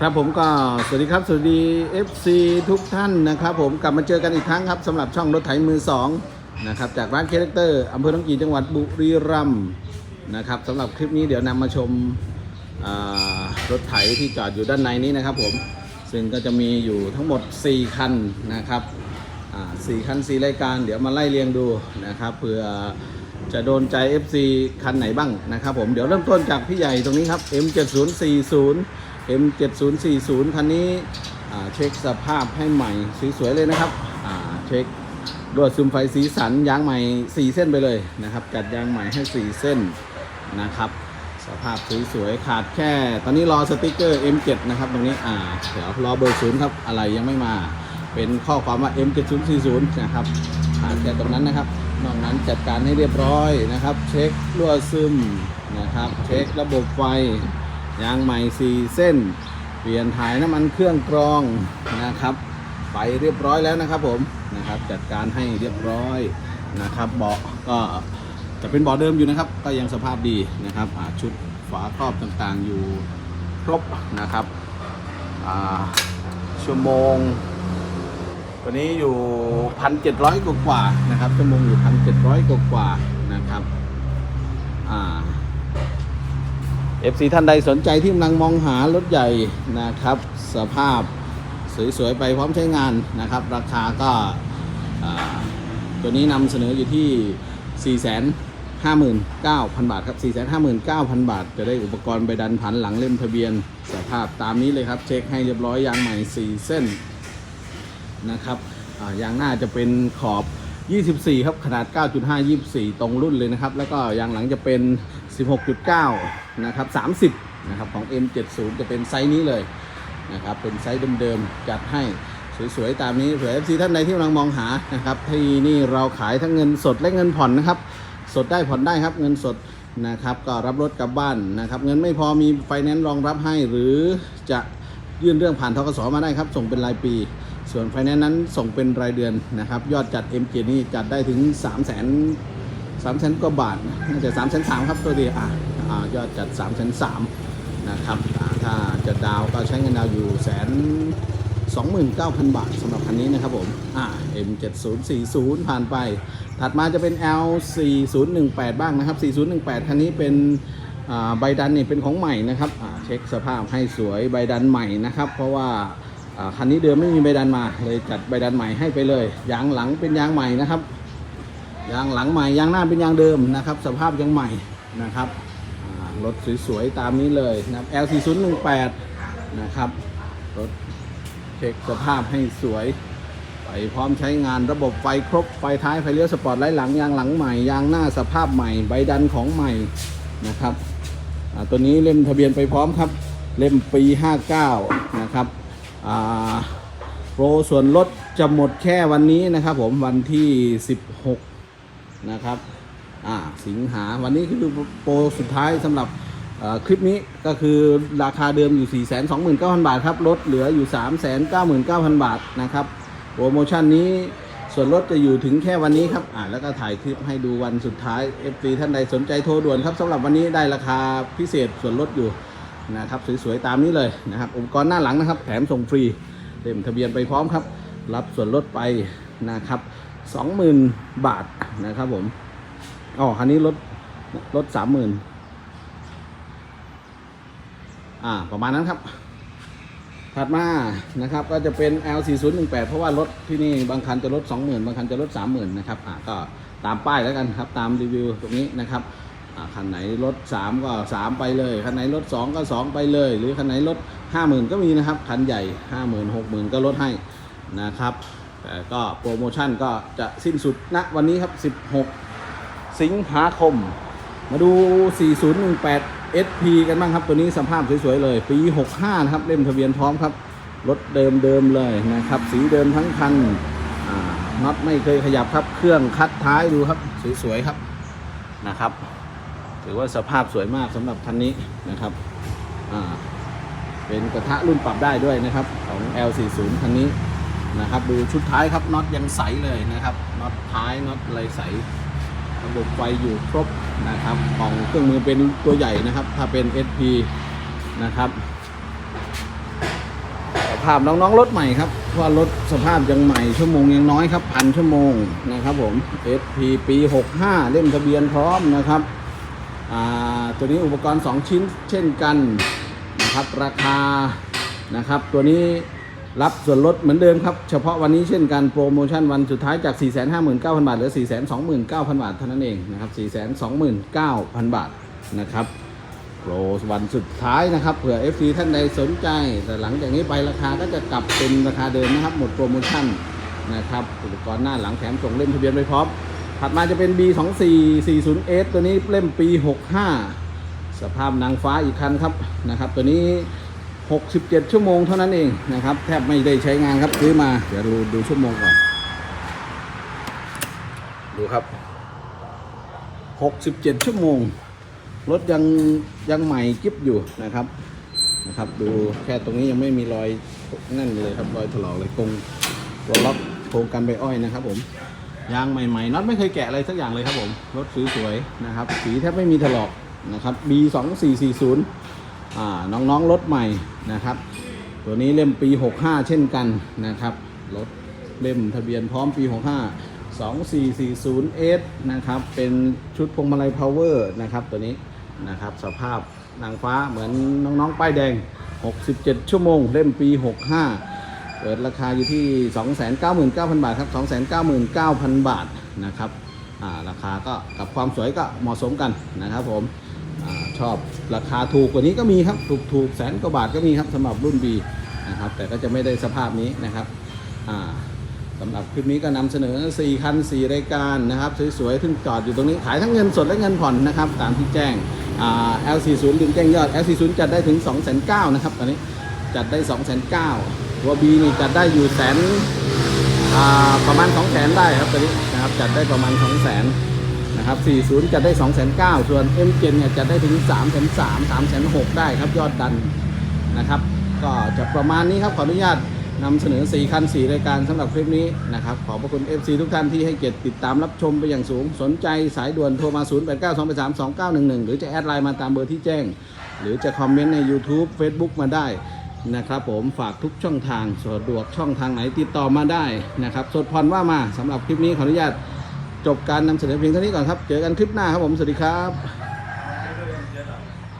ครับผมก็สวัสดีครับ สวัสดี FC ทุกท่านนะครับ ผมกลับมาเจอกันอีกครั้งครับสำหรับช่องรถไถมือ2นะครับจากร้านเคเล็กเตอร์อำเภอหนองกีจังหวัดบุรีรัมย์นะครับสำหรับคลิปนี้เดี๋ยวนำมาชมารถไถที่จอดอยู่ด้านในนี้นะครับผมซึ่งก็จะมีอยู่ทั้งหมด 4 คันนะครับสี่คันสี่รายการเดี๋ยวมาไล่เรียงดูนะครับเพื่อจะโดนใจ FC คันไหนบ้างนะครับผมเดี๋ยวเริ่มต้นจากพี่ใหญ่ตรงนี้ครับ M7040 M7040 คันนี้เช็คสภาพให้ใหม่สวยๆเลยนะครับเช็ครวดซึมไฟสีสันยางใหม่ 4 เส้นไปเลยนะครับ จัดยางใหม่ให้ 4 เส้นนะครับ สภาพสวยๆขาดแค่ ตอนนี้รอสติกเกอร์ M7 นะครับ ตรงนี้อ่าเดี๋ยวรอเบอร์ศูนย์ครับ อะไรยังไม่มา เป็นข้อความว่า M7040 นะครับขาดแค่ตรงนั้นนะครับ นอกนั้นจัดการให้เรียบร้อยนะครับ เช็ครั่วซึมนะครับ เช็คระบบไฟ ยางใหม่4เส้น เปลี่ยนถ่ายน้ำมันเครื่องกรองนะครับ ไปเรียบร้อยแล้วนะครับผมนะครับ จัดการให้เรียบร้อยนะครับ เบาะก็จะเป็นเบาะเดิมอยู่นะครับ ก็ยังสภาพดีนะครับอ่าชุดฝาครอบต่างๆอยู่ครบนะครับชั่วโมงตัวนี้อยู่พันเจ็ดร้อยกว่านะครับชั่วโมงอยู่พันเจ็ดร้อยกว่านะครับอ่า FC ท่านใดสนใจที่กำลังมองหารถใหญ่นะครับ สภาพสวยๆ ไปพร้อมใช้งานนะครับ ราคาก็ตัวนี้นำเสนออยู่ที่ 459,000 บาทครับ 459,000 บาท จะได้อุปกรณ์ใบดันผันหลังเล่มทะเบียน สภาพตามนี้เลยครับ เช็คให้เรียบร้อยยางใหม่ 4 เส้นนะครับยางหน้าจะเป็นขอบ 24 ครับขนาด 9.5 24 ตรงรุ่นเลยนะครับ แล้วก็ยางหลังจะเป็น 16.9 นะครับ 30 นะครับ ของ M70 จะเป็นไซส์นี้เลยนะครับ เป็นไซส์เดิมๆ จัดให้สวยๆ ตามนี้เผื่อ FC ท่านใดที่กำลังมองหานะครับ ที่นี่เราขายทั้งเงินสดและเงินผ่อนนะครับ สดได้ผ่อนได้ครับเงินสดนะครับก็รับรถกลับบ้านนะครับ เงินไม่พอมีไฟแนนซ์รองรับให้หรือจะยื่นเรื่องผ่านทกสมาได้ครับ ส่งเป็นรายปี ส่วนไฟแนนซ์นั้นส่งเป็นรายเดือนนะครับ ยอดจัด MG นี่จัดได้ถึง3 0 0 0 0 0 3 0 0 0 0กว่าบาทน่าจะ3 0 0 0 0ครับตัวดีอะอ่ายอดจัด 3 0 0 0 0นะครับถ้าจะดาวก็ใช้เงินดาวอยู่แสน29,000 บาทสำหรับคันนี้นะครับผมอ่า M7040 ผ่านไป ถัดมาจะเป็น L4018 บ้างนะครับ 4018 คันนี้เป็นใบดันนี่เป็นของใหม่นะครับเช็คสภาพให้สวยใบดันใหม่นะครับ เพราะว่า คันนี้เดิมไม่มีใบดันมา เลยจัดใบดันใหม่ให้ไปเลย ยางหลังเป็นยางใหม่นะครับ ยางหลังใหม่ยางหน้าเป็นยางเดิมนะครับ สภาพยังใหม่นะครับรถสวยๆตามนี้เลยนะครับ L4018 นะครับรถเช็คสภาพให้สวย ไปพร้อมใช้งานระบบไฟครบ ไฟท้ายไฟเลี้ยวสปอร์ตไลท์หลังยางหลังใหม่ยางหน้าสภาพใหม่ ใบดันของใหม่นะครับตัวนี้เล่มทะเบียนไปพร้อมครับ เล่มปี 59 นะครับ โปรส่วนลดจะหมดแค่วันนี้นะครับผมวันที่ 16 นะครับสิงหาวันนี้คือโปรสุดท้ายสำหรับคลิปนี้ก็คือราคาเดิมอยู่ 429,000 บาทครับลดเหลืออยู่ 399,000 บาทนะครับโปรโมชั่นนี้ส่วนลดจะอยู่ถึงแค่วันนี้ครับอ่าแล้วก็ถ่ายคลิปให้ดูวันสุดท้าย FP ท่านใดสนใจโทรด่วนครับสำหรับวันนี้ได้ราคาพิเศษส่วนลดอยู่ นะครับสวยๆตามนี้เลยนะครับอุปกรณ์หน้าหลังนะครับ แถมส่งฟรีเล่มทะเบียนไปพร้อมครับ รับส่วนลดไปนะครับ20,000 บาทนะครับผมอ๋อคันนี้ลดลด30,000อ่าประมาณนั้นครับ ถัดมานะครับก็จะเป็น L4018 เพราะว่ารถที่นี่บางคันจะลด20,000 บางคันจะลด30,000นะครับอ่าก็ตามป้ายแล้วกันครับตามรีวิวตรงนี้นะครับ คันไหนลด3 ก็ 3 ไปเลย คันไหนลด2 ก็ 2 ไปเลย หรือคันไหนลด 50,000 ก็มีนะครับ คันใหญ่ 50,000 60,000 ก็ลดให้นะครับ แต่ก็โปรโมชั่นก็จะสิ้นสุดณวันนี้ครับ 16 สิงหาคม มาดู 4018 SP กันบ้างครับ ตัวนี้สภาพสวยๆเลย ปี 65 นะครับ เล่มทะเบียนพร้อมครับ รถเดิมๆเลยนะครับ สีเดิมทั้งคันน็อตไม่เคยขยับครับ เครื่องคัดท้ายดูครับ สวยๆครับนะครับ ถือว่าสภาพสวยมากสำหรับคันนี้นะครับเป็นกระทะรุ่นปรับได้ด้วยนะครับของ L40 คันนี้นะครับ ดูชุดท้ายครับน็อตยังใสเลยนะครับน็อตท้ายน็อตอะไรใสระบบไฟอยู่ครบนะครับกล่องเครื่องมือเป็นตัวใหญ่นะครับ ถ้าเป็น SP นะครับภาพน้องๆรถใหม่ครับเพราะว่ารถสภาพยังใหม่ชั่วโมงยังน้อยครับพันชั่วโมงนะครับผม SP ปี 65 เล่มทะเบียนพร้อมนะครับ ตัวนี้อุปกรณ์ 2 ชิ้นเช่นกันนะครับราคานะครับ ตัวนี้รับส่วนลดเหมือนเดิมครับ เฉพาะวันนี้เช่นกันโปรโมชั่นวันสุดท้ายจาก 459,000 บาทเหลือ 429,000 บาทเท่านั้นเองนะครับ 429,000 บาทนะครับโปรวันสุดท้ายนะครับเผื่อ FC ท่านใดสนใจ แต่หลังจากนี้ไปราคาก็จะกลับเป็นราคาเดิมนะครับ หมดโปรโมชั่นนะครับอุปกรณ์หน้าหลังแถมส่งเล่มทะเบียนไปพร้อม ถัดมาจะเป็น B2440S ตัวนี้เล่มปี 65 สภาพนางฟ้าอีกคันครับนะครับ ตัวนี้ 67 ชั่วโมงเท่านั้นเองนะครับ แทบไม่ได้ใช้งานครับซื้อมา เดี๋ยวดูดูชั่วโมงก่อน ดูครับ 67 ชั่วโมง รถยังยังใหม่กิ๊บอยู่นะครับนะครับ ดูแค่ตรงนี้ยังไม่มีรอยนั่นเลยครับรอยถลอกเลยกงตัวล็อกโครงกันใบอ้อยนะครับผม ยางใหม่ๆน็อตไม่เคยแกะอะไรสักอย่างเลยครับผมรถสวยๆนะครับสีแทบไม่มีถลอกนะครับ B 2 4 4 0อ่าน้องๆรถใหม่นะครับ ตัวนี้เล่มปี 65 เช่นกันนะครับรถเล่มทะเบียนพร้อมปี 65 2440S นะครับเป็นชุดพวงมาลัยพาวเวอร์นะครับตัวนี้นะครับสภาพนางฟ้าเหมือนน้องๆป้ายแดง 67 ชั่วโมง เล่มปี 65 เปิดราคาอยู่ที่ 299,000 บาทครับ 299,000 บาทนะครับราคาก็กับความสวยก็เหมาะสมกันนะครับผมอชอบราคาถูกกว่านี้ก็มีครับ ถูกถูกแสนกว่าบาทก็มีครับสำหรับรุ่น B นะครับแต่ก็จะไม่ได้สภาพนี้นะครับสำหรับคลิปนี้ก็นำเสนอ 4 คัน 4 รายการนะครับสวยๆซึ่งจอดอยู่ตรงนี้ขายทั้งเงินสดและเงินผ่อนนะครับตามที่แจ้งอ่า L40 ลืมแจ้งยอด L40 จัดได้ถึง 2 9 0 0 0นะครับตอนนี้จัดได้ 2 ตัว B นี่จัดได้อยู่แสนประมาณ 2 0 0 0 0 0ได้ครับตอนนี้นะครับจัดได้ประมาณ 2 0 0 0 0 0นะครับ 40 จัดได้ 2 9 0 0 0ส่วน M7 เนี่ยจัดได้ถึง 3 3 0 0 3 6 0 0ได้ครับยอดดันนะครับ ก็จะประมาณนี้ครับขออนุญาตนำเสนอ 4 คัน 4 รายการสำหรับคลิปนี้นะครับ ขอบพระคุณ FC ทุกท่านที่ให้เกียรติติดตามรับชมไปอย่างสูง สนใจสายด่วนโทรมา 0 8 9 2 8 3 2 9 1 1 หรือจะแอดไลน์มาตามเบอร์ที่แจ้ง หรือจะคอมเมนต์ใน YouTube Facebook มาได้ นะครับผมฝากทุกช่องทางสะดวกช่องทางไหนติดต่อมาได้นะครับสดพรว่ามาสำหรับคลิปนี้ขออนุญาตจบการนำเสนอเพียงเท่านี้ก่อนครับ เจอกันคลิปหน้าครับผม สวัสดีครับ